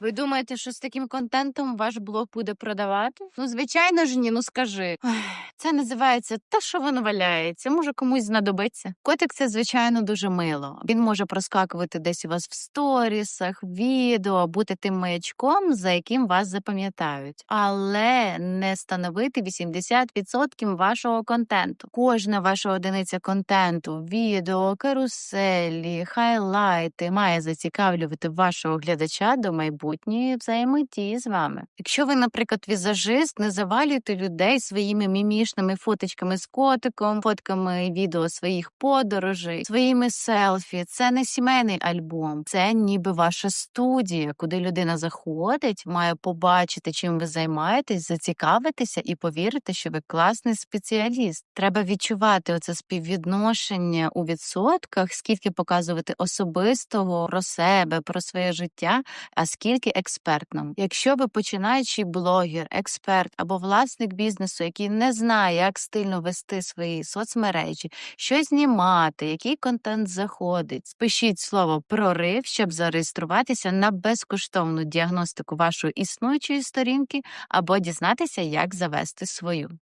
Ви думаєте, що з таким контентом ваш блог буде продавати? Ну, звичайно ж ні, ну скажи. Це називається та, що воно валяється, може комусь знадобиться. Котик це, звичайно, дуже мило. Він може проскакувати десь у вас в сторісах, відео, бути тим маячком, за яким вас запам'ятають, але не становити 80% вашого контенту. Кожна ваша одиниця контенту, відео, каруселі, хайлайти має зацікавлювати вашого глядача до майбутньої взаємодії з вами. Якщо ви, наприклад, візажист, не завалюйте людей своїми мімішними фоточками з котиком, фотками відео своїх подорожей, своїми селфі. Це не сімейний альбом, це ніби ваша студія, куди людина заходить, має побачити, чим ви займаєтесь, зацікавитися і повірити, що ви класний спеціаліст. Треба відчувати оце співвідношення у відсотках, скільки показувати особистого про себе, про своє життя, а скільки експертному. Якщо ви починаючий блогер, експерт або власник бізнесу, який не знає, як стильно вести свої соцмережі, що знімати, який контент заходить, спишіть слово прорив, щоб зареєструватися на безкоштовну діагностику вашої існуючої сторінки або дізнатися, як завести свою.